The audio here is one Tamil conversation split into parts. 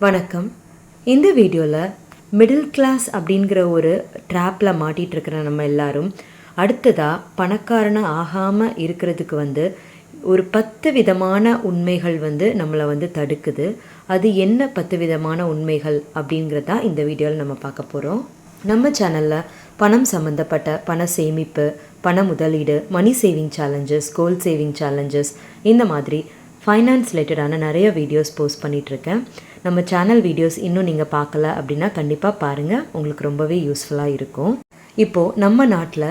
வணக்கம். இந்த வீடியோவில் மிடில் கிளாஸ் அப்படிங்கிற ஒரு ட்ராப்பில் மாட்டிகிட்டு இருக்கிற நம்ம எல்லாரும் அடுத்ததாக பணக்காரனாக ஆகாமல் இருக்கிறதுக்கு வந்து ஒரு பத்து விதமான உண்மைகள் வந்து நம்மளை வந்து தடுக்குது. அது என்ன பத்து விதமான உண்மைகள் அப்படிங்கிறதா இந்த வீடியோவில் நம்ம பார்க்க போகிறோம் நம்ம சேனலில் பணம் சம்மந்தப்பட்ட பண சேமிப்பு பண முதலீடு money saving challenges goal saving challenges இந்த மாதிரி ஃபைனான்ஸ் ரிலேட்டடான நிறைய வீடியோஸ் போஸ்ட் பண்ணிகிட்ருக்கேன் நம்ம சேனல் வீடியோஸ் இன்னும் நீங்கள் பார்க்கல அப்படின்னா கண்டிப்பாக பாருங்கள் உங்களுக்கு ரொம்பவே யூஸ்ஃபுல்லாக இருக்கும். இப்போது நம்ம நாட்டில்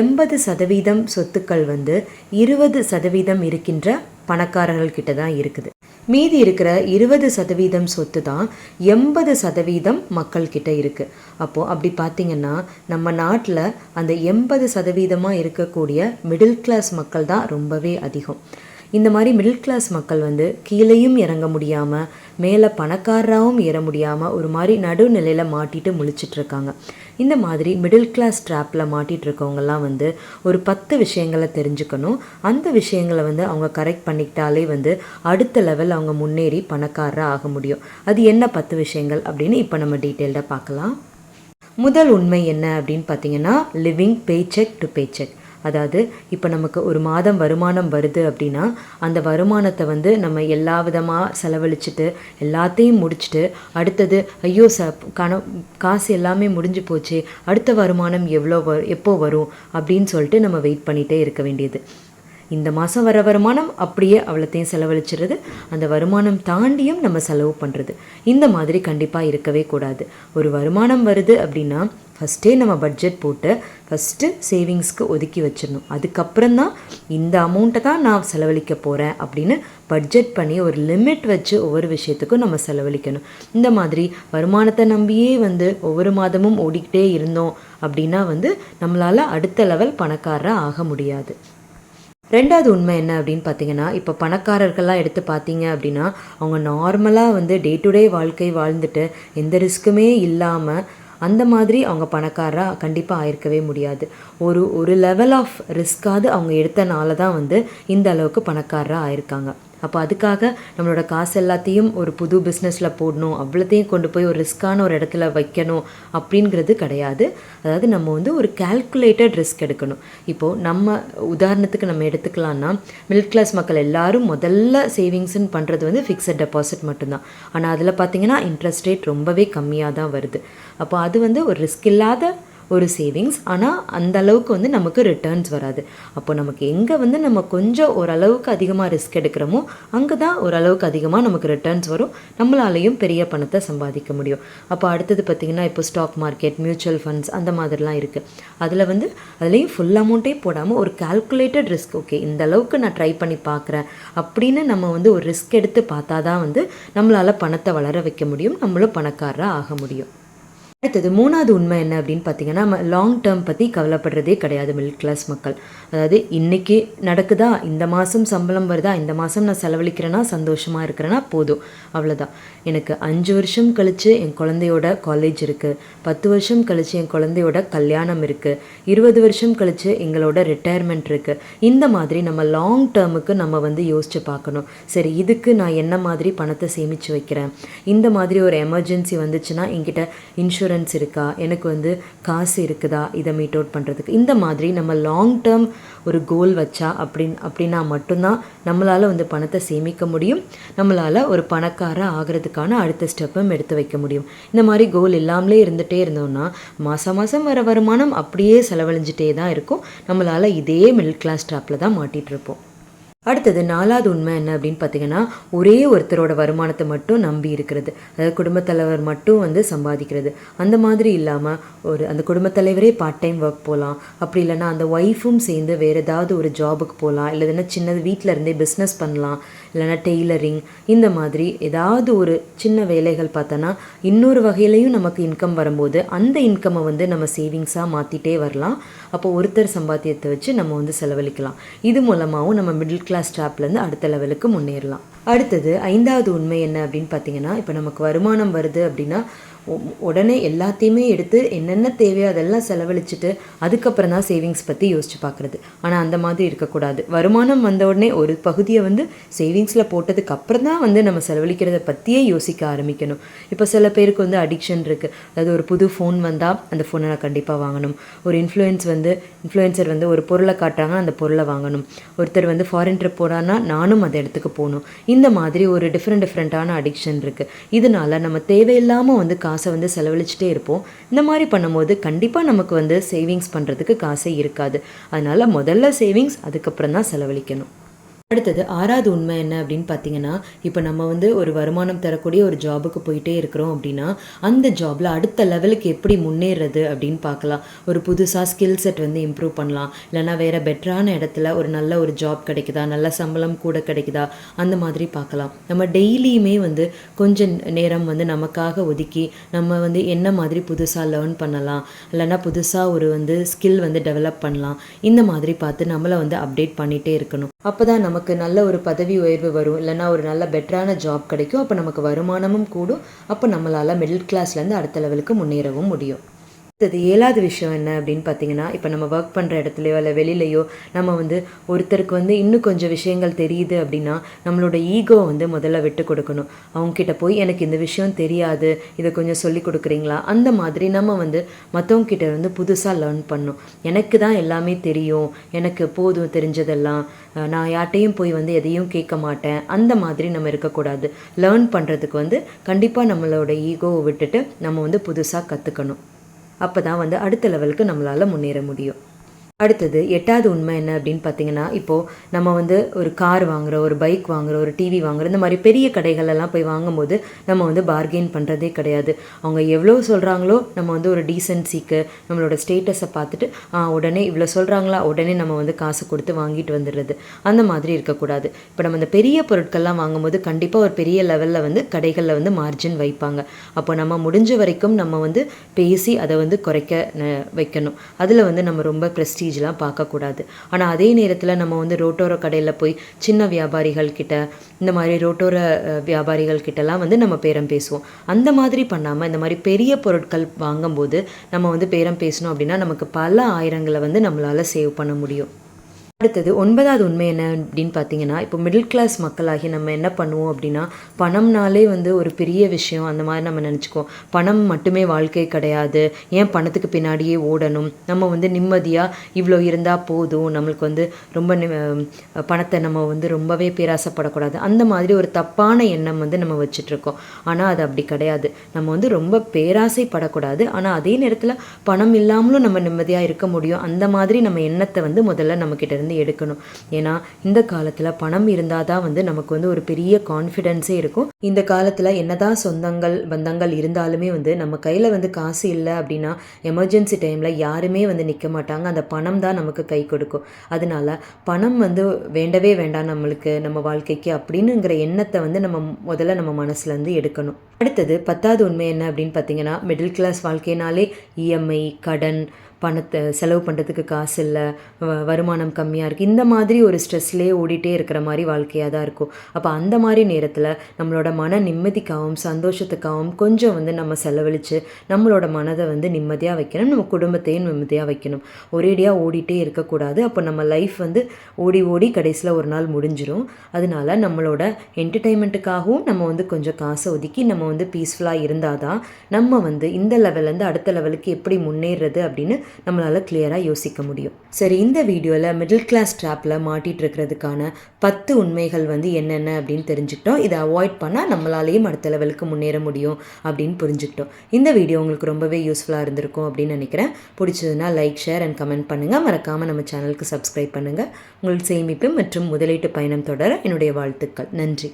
எண்பது சதவீதம் சொத்துக்கள் வந்து இருபது சதவீதம் இருக்கின்ற பணக்காரர்கள்கிட்ட தான் இருக்குது. மீதி இருக்கிற இருபது சதவீதம் சொத்து தான் எண்பது சதவீதம் மக்கள் கிட்ட இருக்கு. அப்படி பார்த்தீங்கன்னா நம்ம நாட்டில் அந்த எண்பது சதவீதமாக இருக்கக்கூடிய மிடில் கிளாஸ் மக்கள் தான் ரொம்பவே அதிகம். இந்த மாதிரி மிடில் கிளாஸ் மக்கள் வந்து கீழேயும் இறங்க முடியாமல் மேலே பணக்காரராகவும் ஏற முடியாமல் ஒரு மாதிரி நடுநிலையில் மாட்டிட்டு முழிச்சிட்ருக்காங்க இந்த மாதிரி மிடில் கிளாஸ் ட்ராப்பில் மாட்டிகிட்டு இருக்கவங்கலாம் வந்து ஒரு பத்து விஷயங்களை தெரிஞ்சுக்கணும். அந்த விஷயங்களை வந்து அவங்க கரெக்ட் பண்ணிக்கிட்டாலே வந்து அடுத்த லெவல் அவங்க முன்னேறி பணக்காரராக ஆக முடியும். அது என்ன பத்து விஷயங்கள் அப்படின்னு இப்போ நம்ம டீட்டெயில்டாக பார்க்கலாம். முதல் உண்மை என்ன அப்படின்னு பார்த்தீங்கன்னா living pay cheque to pay cheque அதாவது இப்போ நமக்கு ஒரு மாதம் வருமானம் வருது அப்படின்னா அந்த வருமானத்தை வந்து நம்ம எல்லா விதமாக செலவழிச்சிட்டு எல்லாத்தையும் முடிச்சுட்டு அடுத்தது ஐயோ ச கண காசு எல்லாமே முடிஞ்சு போச்சு அடுத்த வருமானம் எவ்வளோ வ எப்போ வரும் அப்படின்னு சொல்லிட்டு நம்ம வெயிட் பண்ணிகிட்டே இருக்க வேண்டியது. இந்த மாதம் வர வருமானம் அப்படியே அவ்வளோத்தையும் செலவழிச்சிடுறது. அந்த வருமானம் தாண்டியும் நம்ம செலவு பண்ணுறது இந்த மாதிரி கண்டிப்பாக இருக்கவே கூடாது. ஒரு வருமானம் வருது அப்படின்னா ஃபஸ்ட்டே நம்ம பட்ஜெட் போட்டு ஃபஸ்ட்டு சேவிங்ஸ்க்கு ஒதுக்கி வச்சிடணும். அதுக்கப்புறம் தான் இந்த அமௌண்ட்டை தான் நான் செலவழிக்க போகிறேன் அப்படின்னு பட்ஜெட் பண்ணி ஒரு லிமிட் வச்சு ஒவ்வொரு விஷயத்துக்கும் நம்ம செலவழிக்கணும். இந்த மாதிரி வருமானத்தை நம்பியே வந்து ஒவ்வொரு மாதமும் ஓடிக்கிட்டே இருந்தோம் அப்படின்னா வந்து நம்மளால் அடுத்த லெவல் பணக்காரராக ஆக முடியாது. ரெண்டாவது உண்மை என்ன அப்படின்னு பார்த்தீங்கன்னா இப்போ பணக்காரர்கள்லாம் எடுத்து பார்த்தீங்க அப்படின்னா அவங்க நார்மலாக வந்து டே டு டே வாழ்க்கை வாழ்ந்துட்டு எந்த ரிஸ்க்குமே இல்லாமல் அந்த மாதிரி அவங்க பணக்காரராக கண்டிப்பாக ஆயிருக்கவே முடியாது. ஒரு ஒரு லெவல் ஆஃப் ரிஸ்க்காவது அவங்க எடுத்தனால தான் வந்து இந்த அளவுக்கு பணக்காரராக ஆயிருக்காங்க. அப்போ அதுக்காக நம்மளோட காசு எல்லாத்தையும் ஒரு புது பிஸ்னஸில் போடணும் அவ்வளோத்தையும் கொண்டு போய் ஒரு ரிஸ்க்கான ஒரு இடத்துல வைக்கணும் அப்படிங்கிறது கிடையாது. அதாவது நம்ம வந்து ஒரு கால்குலேட்டட் ரிஸ்க் எடுக்கணும். இப்போது நம்ம உதாரணத்துக்கு நம்ம எடுத்துக்கலாம்னா மிடில் கிளாஸ் மக்கள் எல்லாரும் முதல்ல சேவிங்ஸ்ன்னு பண்ணுறது வந்து ஃபிக்ஸட் டெபாசிட் மட்டும்தான். ஆனால் அதில் பார்த்தீங்கன்னா இன்ட்ரெஸ்ட் ரேட் ரொம்பவே கம்மியாக தான் வருது. அப்போ அது வந்து ஒரு ரிஸ்க் இல்லாத ஒரு சேவிங்ஸ் ஆனால் அந்த அளவுக்கு வந்து நமக்கு ரிட்டர்ன்ஸ் வராது. அப்போ நமக்கு எங்கே வந்து நம்ம கொஞ்சம் ஓரளவுக்கு அதிகமாக ரிஸ்க் எடுக்கிறோமோ அங்கே தான் ஓரளவுக்கு அதிகமாக நமக்கு ரிட்டர்ன்ஸ் வரும். நம்மளாலையும் பெரிய பணத்தை சம்பாதிக்க முடியும். அப்போ அடுத்தது பார்த்திங்கன்னா இப்போ ஸ்டாக் மார்க்கெட் மியூச்சுவல் ஃபண்ட்ஸ் அந்த மாதிரிலாம் இருக்குது அதில் வந்து அதுலேயும் ஃபுல் அமௌண்ட்டே போடாமல் ஒரு கால்குலேட்டட் ரிஸ்க் ஓகே இந்த அளவுக்கு நான் ட்ரை பண்ணி பார்க்குறேன் அப்படின்னு நம்ம வந்து ஒரு ரிஸ்க் எடுத்து பார்த்தா தான் வந்து நம்மளால் பணத்தை வளர வைக்க முடியும். நம்மளும் பணக்காரராக ஆக முடியும். அடுத்தது மூணாவது உண்மை என்ன அப்படின்னு பார்த்தீங்கன்னா நம்ம லாங் டேர்ம் பற்றி கவலைப்படுறதே கிடையாது மிடில் கிளாஸ் மக்கள். அதாவது இன்றைக்கி நடக்குதா இந்த மாதம் சம்பளம் வருதா இந்த மாதம் நான் செலவழிக்கிறேன்னா சந்தோஷமாக இருக்கிறேன்னா போதும். அவ்வளோதான் எனக்கு அஞ்சு வருஷம் கழித்து என் குழந்தையோட காலேஜ் இருக்குது பத்து வருஷம் கழித்து என் குழந்தையோட கல்யாணம் இருக்குது இருபது வருஷம் கழித்து எங்களோட ரிட்டையர்மெண்ட் இருக்குது இந்த மாதிரி நம்ம லாங் டேர்முக்கு நம்ம வந்து யோசித்து பார்க்கணும். சரி இதுக்கு நான் என்ன மாதிரி பணத்தை சேமித்து வைக்கிறேன்? இந்த மாதிரி ஒரு எமர்ஜென்சி வந்துச்சுன்னா என்கிட்ட இன்சூரன்ஸ் இன்சூரன்ஸ் இருக்கா? எனக்கு வந்து காசு இருக்குதா? இதை மீட் அவுட் பண்ணுறதுக்கு இந்த மாதிரி நம்ம லாங் டேர்ம் ஒரு கோல் வச்சா அப்படின் அப்படின்னா மட்டும்தான் நம்மளால் வந்து பணத்தை சேமிக்க முடியும். நம்மளால் ஒரு பணக்கார ஆகிறதுக்கான அடுத்த ஸ்டெப்பும் எடுத்து வைக்க முடியும். இந்த மாதிரி கோல் இல்லாமலே இருந்துகிட்டே இருந்தோம்னா மாதம் மாதம் வர வருமானம் அப்படியே செலவழிஞ்சிட்டே தான் இருக்கும். நம்மளால் இதே மிடில் கிளாஸ் ட்ராப்பில் தான் மாட்டிகிட்டு இருப்போம். அடுத்தது நாலாவது உண்மை என்ன அப்படின்னு பார்த்தீங்கன்னா ஒரே ஒருத்தரோட வருமானத்தை மட்டும் நம்பி இருக்கிறது. அதாவது குடும்பத் தலைவர் மட்டும் வந்து சம்பாதிக்கிறது. அந்த மாதிரி இல்லாமல் ஒரு அந்த குடும்பத் தலைவரே பார்ட் டைம் ஒர்க் போகலாம் அப்படி இல்லைன்னா அந்த ஒய்ஃபும் சேர்ந்து வேறு ஏதாவது ஒரு ஜாபுக்கு போகலாம் இல்லைன்னா சின்னது வீட்டில் இருந்தே பிஸ்னஸ் பண்ணலாம். இல்லைன்னா டெய்லரிங் இந்த மாதிரி ஏதாவது ஒரு சின்ன வேலைகள் பார்த்தோன்னா இன்னொரு வகையிலையும் நமக்கு இன்கம் வரும்போது அந்த இன்கம்மை வந்து நம்ம சேவிங்ஸாக மாற்றிட்டே வரலாம். அப்போ ஒருத்தர் சம்பாத்தியத்தை வச்சு நம்ம வந்து செலவழிக்கலாம். இது மூலமாகவும் நம்ம மிடில் கிளாஸ் ஸ்டாப்லேருந்து அடுத்த லெவலுக்கு முன்னேறலாம். அடுத்தது ஐந்தாவது உண்மை என்ன அப்படின்னு பார்த்தீங்கன்னா இப்போ நமக்கு வருமானம் வருது அப்படின்னா உடனே எல்லாத்தையுமே எடுத்து என்னென்ன தேவையோ அதெல்லாம் செலவழிச்சிட்டு அதுக்கப்புறம் தான் சேவிங்ஸ் பற்றி யோசிச்சு பார்க்குறது ஆனால் அந்த மாதிரி இருக்கக்கூடாது. வருமானம் வந்த உடனே ஒரு பகுதியை வந்து சேவிங்ஸில் போட்டதுக்கு அப்புறம் தான் வந்து நம்ம செலவழிக்கிறத பற்றியே யோசிக்க ஆரம்பிக்கணும். இப்போ சில பேருக்கு வந்து அடிக்ஷன் இருக்குது அதாவது ஒரு புது ஃபோன் வந்தால் அந்த ஃபோனை நான் கண்டிப்பாக வாங்கணும். ஒரு இன்ஃப்ளூயன்ஸ் வந்து இன்ஃப்ளூயன்சர் வந்து ஒரு பொருளை காட்டுறாங்கன்னா அந்த பொருளை வாங்கணும். ஒருத்தர் வந்து ஃபாரின் ட்ரிப் போகிறான்னா நானும் அந்த இடத்துக்கு போகணும். இந்த மாதிரி ஒரு டிஃப்ரெண்ட் டிஃப்ரெண்ட்டான அடிக்ஷன் இருக்குது இதனால நம்ம தேவையில்லாமல் வந்து காசை வந்து செலவழிச்சிட்டே இருப்போம். இந்த மாதிரி பண்ணும்போது கண்டிப்பாக நமக்கு வந்து சேவிங்ஸ் பண்ணுறதுக்கு காசே இருக்காது. அதனால முதல்ல சேவிங்ஸ் அதுக்கப்புறம் தான் செலவழிக்கணும். அடுத்தது ஆறாவது உண்மை என்ன அப்படின்னு பார்த்தீங்கன்னா இப்போ நம்ம வந்து ஒரு வருமானம் தரக்கூடிய ஒரு ஜாபுக்கு போயிட்டே இருக்கிறோம் அப்படின்னா அந்த ஜாபில் அடுத்த லெவலுக்கு எப்படி முன்னேறது அப்படின்னு பார்க்கலாம் ஒரு புதுசாக ஸ்கில் செட் வந்து இம்ப்ரூவ் பண்ணலாம். இல்லைன்னா வேறு பெட்டரான இடத்துல ஒரு நல்ல ஒரு ஜாப் கிடைக்குதா? நல்ல சம்பளம் கூட கிடைக்குதா? அந்த மாதிரி பார்க்கலாம் நம்ம டெய்லியுமே வந்து கொஞ்சம் நேரம் வந்து நமக்காக ஒதுக்கி நம்ம வந்து என்ன மாதிரி புதுசாக லேர்ன் பண்ணலாம். இல்லைன்னா புதுசாக ஒரு வந்து ஸ்கில் வந்து டெவலப் பண்ணலாம். இந்த மாதிரி பார்த்து நம்மளை வந்து அப்டேட் பண்ணிகிட்டே இருக்கணும். அப்போ தான் நம்ம நமக்கு நல்ல ஒரு பதவி உயர்வு வரும் இல்லைன்னா ஒரு நல்ல பெட்டரான ஜாப் கிடைக்கும் அப்போ நமக்கு வருமானமும் கூடும். அப்போ நம்மளால் மிடில் கிளாஸ்லேருந்து அடுத்த லெவலுக்கு முன்னேறவும் முடியும். அடுத்தது ஏழாவது விஷயம் என்ன அப்படின்னு பார்த்தீங்கன்னா இப்போ நம்ம ஒர்க் பண்ணுற இடத்துலையோ இல்லை வெளியிலையோ நம்ம வந்து ஒருத்தருக்கு வந்து இன்னும் கொஞ்சம் விஷயங்கள் தெரியுது அப்படின்னா நம்மளோட ஈகோ வந்து முதல்ல விட்டு கொடுக்கணும். அவங்கக்கிட்ட போய் எனக்கு இந்த விஷயம் தெரியாது இதை கொஞ்சம் சொல்லி கொடுக்குறீங்களா? அந்த மாதிரி நம்ம வந்து மற்றவங்கக்கிட்ட வந்து புதுசாக லேர்ன் பண்ணணும். எனக்கு தான் எல்லாமே தெரியும் எனக்கு போதும் தெரிஞ்சதெல்லாம். நான் யார்ட்டையும் போய் வந்து எதையும் கேட்க மாட்டேன். அந்த மாதிரி நம்ம இருக்கக்கூடாது. லேர்ன் பண்ணுறதுக்கு வந்து கண்டிப்பாக நம்மளோட ஈகோவை விட்டுட்டு நம்ம வந்து புதுசாக கற்றுக்கணும் அப்போ தான் வந்து அடுத்த லெவலுக்கு நம்மளால் முன்னேற முடியும். அடுத்தது எட்டாவது உண்மை என்ன அப்படின்னு பார்த்தீங்கன்னா இப்போது நம்ம வந்து ஒரு கார் வாங்குறோம் ஒரு பைக் வாங்குறோம் ஒரு டிவி வாங்குகிறோம் இந்த மாதிரி பெரிய கடைகள் எல்லாம் போய் வாங்கும்போது நம்ம வந்து பார்கெயின் பண்ணுறதே கிடையாது. அவங்க எவ்வளோ சொல்கிறாங்களோ நம்ம வந்து ஒரு டீசென்சிக்கு நம்மளோட ஸ்டேட்டஸை பார்த்துட்டு உடனே இவ்வளோ சொல்கிறாங்களா உடனே நம்ம வந்து காசு கொடுத்து வாங்கிட்டு வந்துடுறது. அந்த மாதிரி இருக்கக்கூடாது. இப்போ நம்ம இந்த பெரிய பொருட்கள்லாம் வாங்கும்போது கண்டிப்பாக ஒரு பெரிய லெவலில் வந்து கடைகளில் வந்து மார்ஜின் வைப்பாங்க. அப்போ நம்ம முடிஞ்ச வரைக்கும் நம்ம வந்து பேசி அதை வந்து குறைக்க ந- வைக்கணும். அதில் வந்து நம்ம ரொம்ப ப்ரெஸ்டீஜ்லாம் பார்க்கக்கூடாது. ஆனால் அதே நேரத்தில் நம்ம வந்து ரோட்டோர கடையில் போய் சின்ன வியாபாரிகள் கிட்ட இந்த மாதிரி ரோட்டோர வியாபாரிகள் கிட்டலாம் வந்து நம்ம பேரம் பேசுவோம். அந்த மாதிரி பண்ணாமல் இந்த மாதிரி பெரிய பொருட்கள் வாங்கும்போது நம்ம வந்து பேரம் பேசணும் அப்படின்னா நமக்கு பல ஆயிரங்களை வந்து நம்மளால் சேவ் பண்ண முடியும். அடுத்தது ஒன்பதாவது உண்மை என்ன அப்படின்னு பார்த்தீங்கன்னா இப்போ மிடில் கிளாஸ் மக்களாகி நம்ம என்ன பண்ணுவோம் அப்படின்னா பணம்னாலே வந்து ஒரு பெரிய விஷயம். அந்த மாதிரி நம்ம நினச்சிக்குவோம். பணம் மட்டுமே வாழ்க்கை கிடையாது. ஏன் பணத்துக்கு பின்னாடியே ஓடணும்? நம்ம வந்து நிம்மதியாக இவ்வளோ இருந்தால் போதும். நம்மளுக்கு வந்து ரொம்ப நி- பணத்தை நம்ம வந்து ரொம்பவே பேராசைப்படக்கூடாது. அந்த மாதிரி ஒரு தப்பான எண்ணம் வந்து நம்ம வச்சிட்ருக்கோம். ஆனால் அது அப்படி கிடையாது. நம்ம வந்து ரொம்ப பேராசைப்படக்கூடாது. ஆனால் அதே நேரத்தில் பணம் இல்லாமலும் நம்ம நிம்மதியாக இருக்க முடியும். அந்த மாதிரி நம்ம எண்ணத்தை வந்து முதல்ல நம்மக்கிட்ட இருந்து எடுக்கணும். ஏன்னா இந்த காலத்தில் பணம் இருந்தால் தான் வந்து நமக்கு வந்து ஒரு பெரிய கான்ஃபிடென்ஸே இருக்கும். இந்த காலத்தில் என்னதான் சொந்தங்கள் பந்தங்கள் இருந்தாலுமே வந்து நம்ம கையில் வந்து காசு இல்லை அப்படின்னா எமர்ஜென்சி டைமில் யாருமே வந்து நிற்க மாட்டாங்க. அந்த பணம் தான் நமக்கு கை கொடுக்கும். அதனால பணம் வந்து வேண்டவே வேண்டாம் நம்மளுக்கு நம்ம வாழ்க்கைக்கு அப்படின்னுங்கிற எண்ணத்தை வந்து நம்ம முதல்ல நம்ம மனசுலேருந்து எடுக்கணும். அடுத்தது பத்தாவது உண்மை என்ன அப்படின்னு பார்த்தீங்கன்னா மிடில் கிளாஸ் வாழ்க்கைனாலே இஎம்ஐ கடன் பணத்தை செலவு பண்ணுறதுக்கு காசு இல்லை வருமானம் கம்மியாக இருக்குது இந்த மாதிரி ஒரு ஸ்ட்ரெஸ்லேயே ஓடிட்டே இருக்கிற மாதிரி வாழ்க்கையாக தான் இருக்கும். அப்போ அந்த மாதிரி நேரத்தில் நம்மளோட மன நிம்மதிக்காகவும் சந்தோஷத்துக்காகவும் கொஞ்சம் வந்து நம்ம செலவழித்து நம்மளோட மனதை வந்து நிம்மதியாக வைக்கணும். நம்ம குடும்பத்தையும் நிம்மதியாக வைக்கணும். ஒரேடியாக ஓடிட்டே இருக்கக்கூடாது. அப்போ நம்ம லைஃப் வந்து ஓடி ஓடி கடைசியில் ஒரு நாள் முடிஞ்சிடும் அதனால நம்மளோட என்டர்டெயின்மெண்ட்டுக்காகவும் நம்ம வந்து கொஞ்சம் காசை ஒதுக்கி நம்ம வந்து பீஸ்ஃபுல்லாக இருந்தால் தான் நம்ம வந்து இந்த லெவல்லேருந்து அடுத்த லெவலுக்கு எப்படி முன்னேறது அப்படின்னு நம்மளால் கிளியராக யோசிக்க முடியும். சரி இந்த வீடியோவில் மிடில் கிளாஸ் ட்ராப்பில் மாட்டிகிட்டு இருக்கிறதுக்கான பத்து உண்மைகள் வந்து என்னென்ன அப்படின்னு தெரிஞ்சுக்கிட்டோம். இதை அவாய்ட் பண்ணால் நம்மளாலேயும் அடுத்த லெவலுக்கு முன்னேற முடியும் அப்படின்னு புரிஞ்சுக்கிட்டோம். இந்த வீடியோ உங்களுக்கு ரொம்பவே யூஸ்ஃபுல்லாக இருந்திருக்கும் அப்படின்னு நினைக்கிறேன். பிடிச்சதுன்னா லைக் ஷேர் அண்ட் கமெண்ட் பண்ணுங்கள் மறக்காமல் நம்ம சேனலுக்கு சப்ஸ்கிரைப் பண்ணுங்கள் உங்கள் சேமிப்பு மற்றும் முதலீட்டு பயணம் தொடர என்னுடைய வாழ்த்துக்கள். நன்றி.